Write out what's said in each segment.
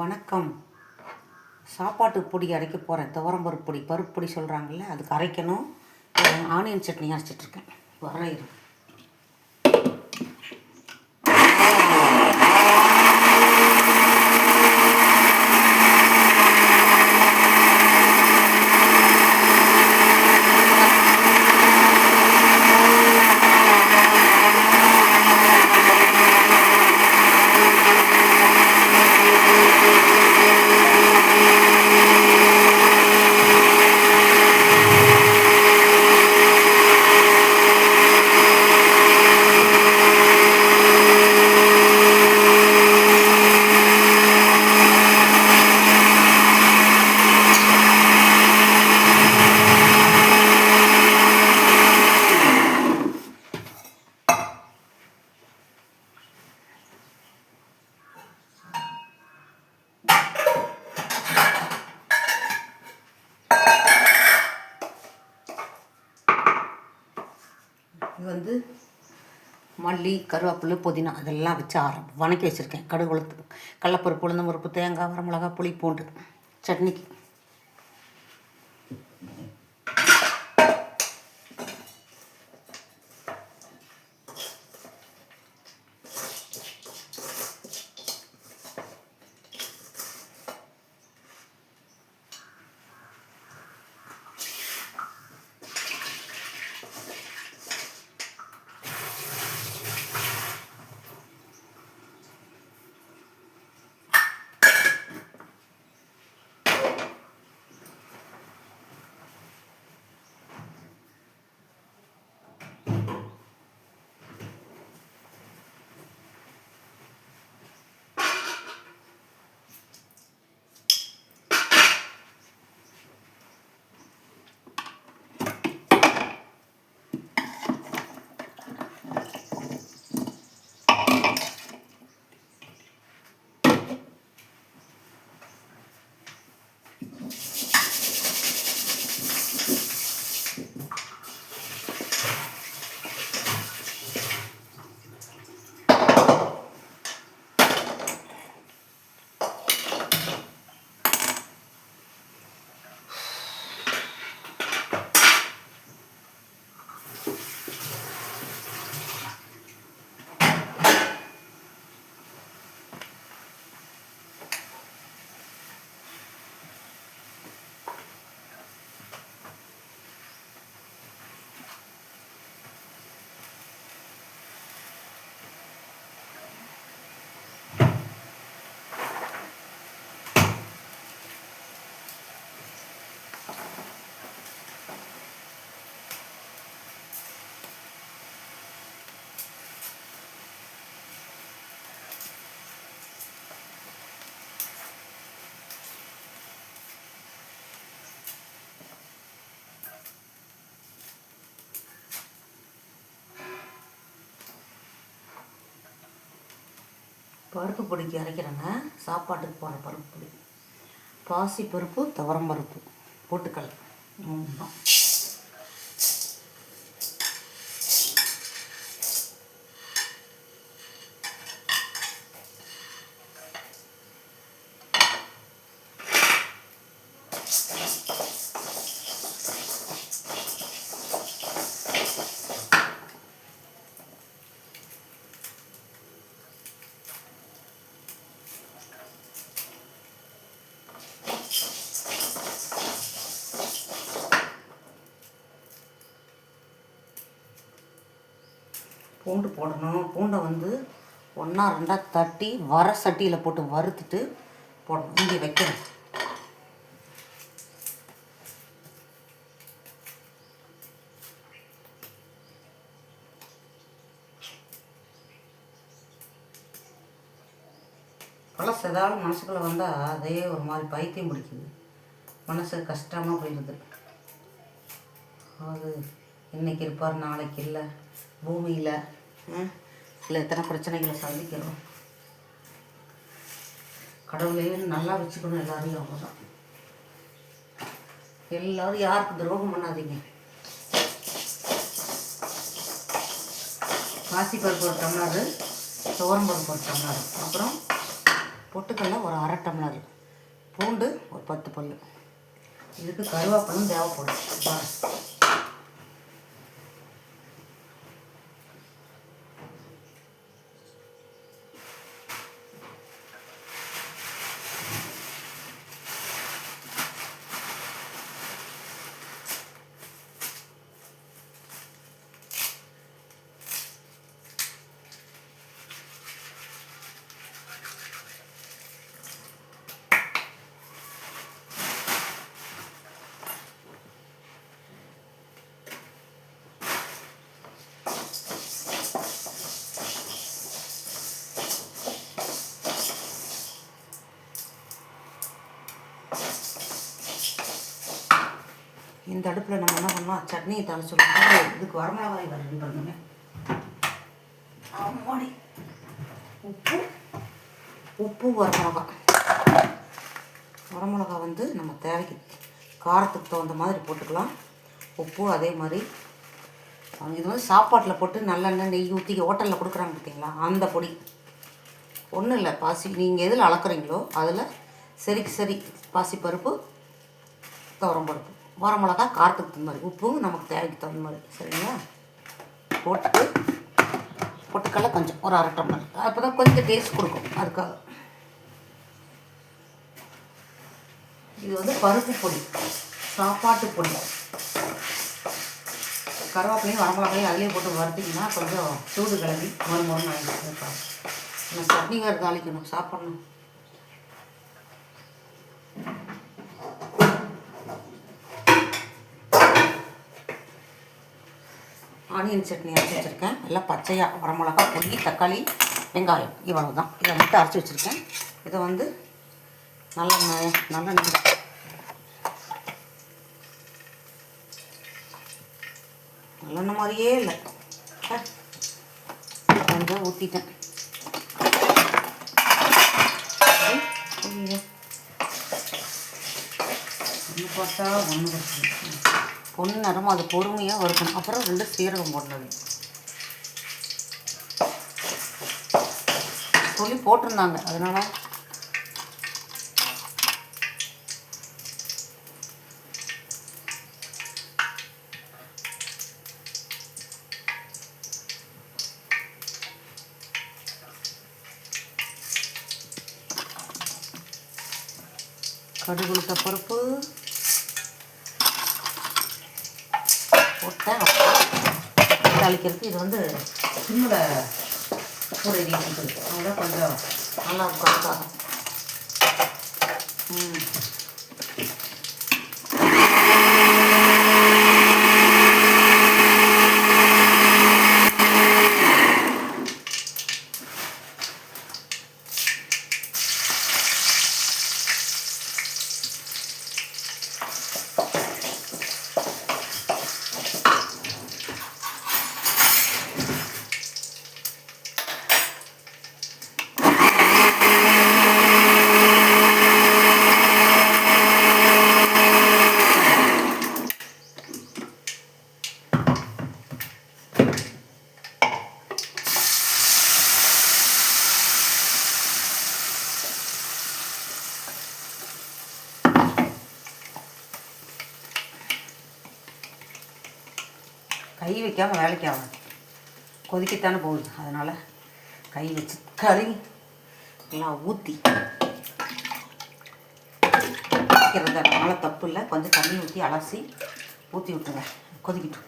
வணக்கம். சாப்பாட்டு பொடி அரைக்க போகிறேன் துவரம்பருப்பு பொடி. பருப்பு பொடி சொல்கிறாங்கள்ல அதுக்கு அரைக்கணும். ஆனியன் சட்னி அரைச்சிட்ருக்கேன் வர இது வந்து மல்லி கருவேப்பிலை புதினா அதெல்லாம் வச்சு ஆரம் வணக்கி வச்சுருக்கேன். கடுகு உளுத்து கடலப்பருப்பு உளுந்தம் பருப்பு தேங்காய் வரமிளகா புளி பூண்டு சட்னிக்கு. பருப்பு பொடிக்கு அரைக்கிறேங்க. சாப்பாட்டுக்கு போடுற பருப்பு பொடி. பாசி பருப்பு துவரம் பருப்பு. போட்டுக்கல் மூணு தான் பூண்டு போடணும். பூண்டை வந்து ஒன்றா ரெண்டாக தட்டி வர சட்டியில் போட்டு வறுத்துட்டு போடணும். இங்கே வைக்கணும். பழசு ஏதாவது மனசுக்குள்ளே வந்தால் அதே ஒரு மாதிரி பைத்தியம் பிடிக்குது. மனசு கஷ்டமாக போயிடுது. அது இன்னைக்கு இருப்பார் நாளைக்கு இல்லை. பூமியில் இல்லை எத்தனை பிரச்சனைகளை சந்திக்கிறோம்? கடவுளையும் நல்லா வச்சுக்கணும் எல்லாரையும் அவ்வளோதான் எல்லாரும் யாருக்கு துரோகம் பண்ணாதீங்க. பாசிப்பருப்பு ஒரு டம்ளர் துவரம் பருப்பு ஒரு டம்ளர். அப்புறம் பொட்டுக்கடல ஒரு அரை டம்ளர். பூண்டு ஒரு பத்து பல் இதுக்கு கருவேப்பிலும் தேவைப்படும். இந்த அடுப்பில் நம்ம என்ன பண்ணலாம் சட்னியை தாளிச்சுட்டு இதுக்கு வரமிளகாய் ரெடி பண்ணுங்க ஆமாடி உப்பு உப்பு வரமிளகா வரமிளகா வந்து நம்ம தேவைக்கு காரத்துக்கு தகுந்த மாதிரி போட்டுக்கலாம். உப்பு அதே மாதிரி. அவங்க இது வந்து சாப்பாட்டில் போட்டு நல்லெண்ணெய் நெய் ஊற்றி ஹோட்டலில் கொடுக்குறாங்க பார்த்தீங்களா அந்த பொடி. ஒன்றும் இல்லை பாசி. நீங்கள் எதில் அளக்குறீங்களோ அதில் சரிக்கு சரி பாசிப்பருப்பு துவரம்பருப்பு வரமிளகா காரத்துக்கு தகுந்த மாதிரி உப்பும் நமக்கு தேவைக்கு தகுந்த மாதிரி சரிங்களா? போட்டுட்டு பொட்டுக்கடலை கொஞ்சம் ஒரு அரை டம்ளர். அப்போ தான் கொஞ்சம் டேஸ்ட் கொடுக்கும் அதுக்காக. இது வந்து பருப்பு பொடி சாப்பாட்டு பொடி. கருவேப்பிலையும் வரமிளகாயும் அதிலே போட்டு வறுத்திங்கன்னா கொஞ்சம் சூடு கிளம்பி மறு மொறுன்னு நாளைக்கு நம்ம சட்னி வேறு தாளிக்கணும் சாப்பிட்ணும். ஆனியன் சட்னி அரைச்சி வச்சுருக்கேன். எல்லாம் பச்சையாக வரமிளகா பொடி தக்காளி வெங்காயம். இவ்வளவு தான் இதை மட்டும் அரைச்சி வச்சுருக்கேன். இதை வந்து நல்லெண்ணெய் நல்லெண்ணெய் நல்லெண்ணெய் மாதிரியே இல்லை. கொஞ்சம் ஊற்றிட்டேன் ஒன்று பார்த்தா ஒன்று பொண்ணு அது பொறுமையாக வறுக்கணும். அப்புறம் ரெண்டு சீரகம் போடணும். சொல்லி போட்டிருந்தாங்க. அதனால கடுகுளுத்த பருப்பு பருப்பு போட்டேன் தாளிக்கிறதுக்கு இது வந்து சிம்மில் கூட ரெடி பண்ணிக்கிறது அதெல்லாம் கொஞ்சம் நல்லா இருக்கும் ம். கொதிக்காமல் வேலைக்கு ஆகும் கொதிக்கத்தானே போகுது. அதனால் கை வச்சு கழுவி எல்லாம் ஊற்றி அதனால் தப்பு இல்லை. கொஞ்சம் தண்ணி ஊற்றி அலசி ஊற்றி விட்டுருங்க. கொதிக்கிட்டு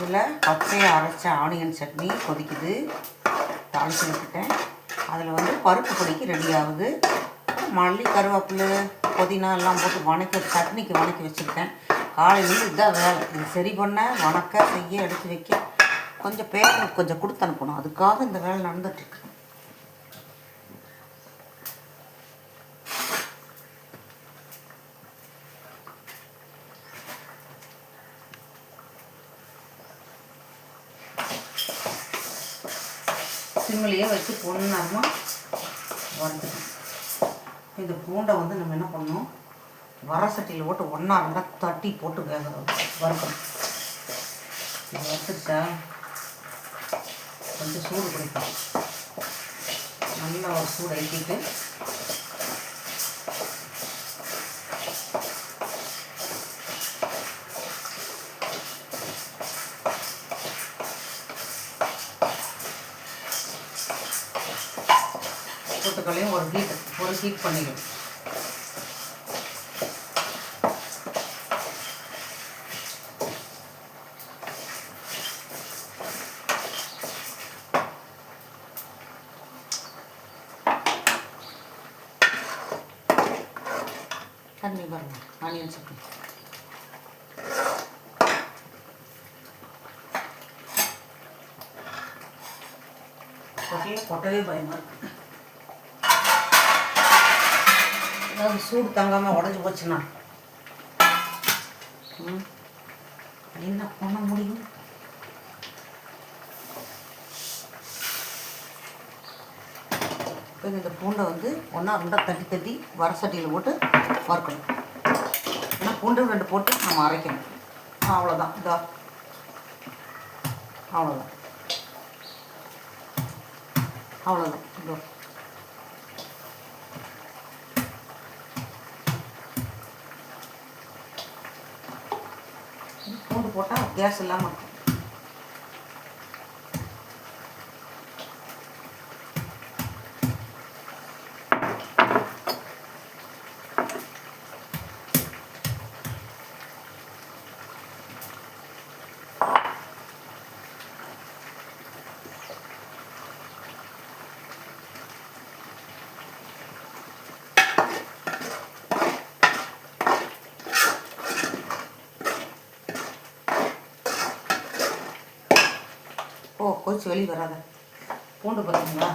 இதில் பச்சையை அரைச்ச ஆனியன் சட்னி கொதிக்குது. தாளிச்சு விட்டுட்டேன் அதில் வந்து பருப்பு பொடிக்கு ரெடி ஆகுது. மல்லி கருவேப்பில் புதினா எல்லாம் போட்டு வணக்க சட்னிக்கு வணக்கி வச்சுருக்கேன் காலையிலேருந்து இதுதான் வேலை. இது சரி பண்ண வணக்க செய்ய எடுத்து வைக்க. கொஞ்சம் பேரனுக்கு கொஞ்சம் கொடுத்து அனுப்பணும். அதுக்காக இந்த வேலை நடந்துட்டுருக்கு சிம்மிலேயே வச்சு பொண்ணாமல் வறுத்துக்கணும் இந்த பூண்டை வந்து நம்ம என்ன பண்ணணும்? வர சட்டியில் போட்டு ஒன்றா இருந்தால் தட்டி போட்டு வேக வறுக்கணும். இது வறுத்துட்டா கொஞ்சம் சூடு பிடிக்கும். நல்லா ஒரு சூடு ஏற்றிட்டு பொட்டுக்களையும் ஒரு ஹீட் ஒரு ஹீட் பண்ணிடும். தண்ணி பாருங்க ஆனியன் சட்னி. கொட்டையில் கொட்டவே பயமாக இருக்கு. ஏதாவது சூடு தாங்காமல் உடஞ்சி போச்சுன்னா. என்ன பண்ண முடியும்? இப்போ இந்த பூண்டை வந்து ஒன்றா ரெண்டாக தட்டி தட்டி வர சட்டியில் போட்டு வறுக்கணும். ஏன்னா பூண்டு ரெண்டு போட்டு நம்ம அரைக்கணும். அவ்வளோதான் இதா. அவ்வளோதான் அவ்வளோதான் இதோ. gracias, la கொச்சி வெளியே வராத பூண்டு பார்த்தீங்களா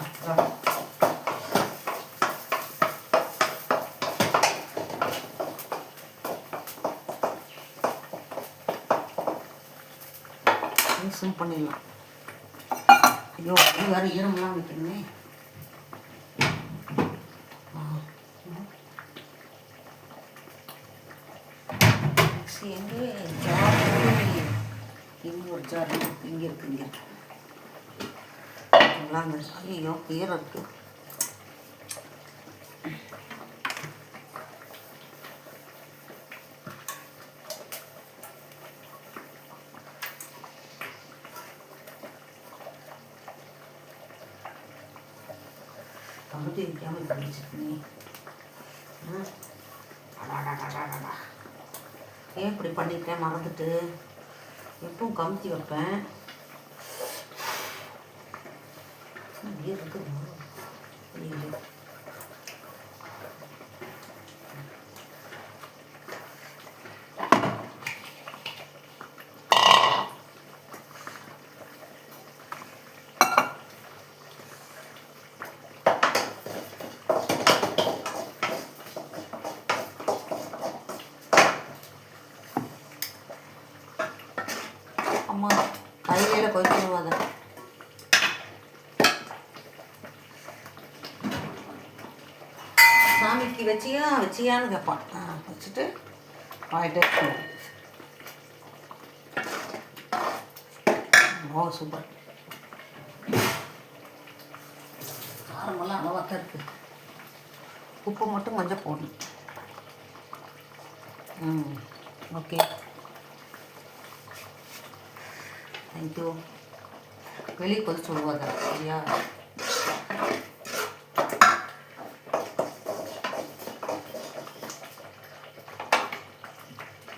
சிம் பண்ணிடலாம் ஐயோ வேறு ஈரமெல்லாம் வைக்கணுமே எங்கே ஜார் இங்கே ஒரு ஜார் இங்கே இருக்கு இங்கே இருக்கு எல்லாம் அங்கே ஐயோ ஈரம் இருக்கு. கமுத்தி வைக்காம இப்படி வச்சிருக்கீங்க ம். ஏன் இப்படி பண்ணிட்டேன் மறந்துட்டு. எப்பவும் கமுத்தி வைப்பேன்? நீர் இருக்குது நீர் அம்மா கையில வச்சியா வச்சியான்னு கேட்பான். ஆ, வச்சுட்டு வாங்கிட்டு ஓ சூப்பர். காரமெல்லாம் அளவாக தான் இருக்குது உப்பு மட்டும் கொஞ்சம் போடணும். ம் ஓகே. தேங்க்யூ வெளியே கொதிச்சு விடுவாங்க சரியா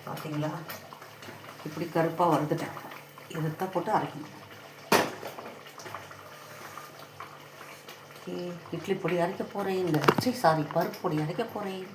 பார்த்தீங்களா இப்படி கருப்பாக வறுத்துட்டேன் இதைத்தான் போட்டு அரைக்கணும். இட்லி பொடி அரைக்க போகிறேன் இந்த சாரி பருப்பு பொடி அரைக்க போகிறேன்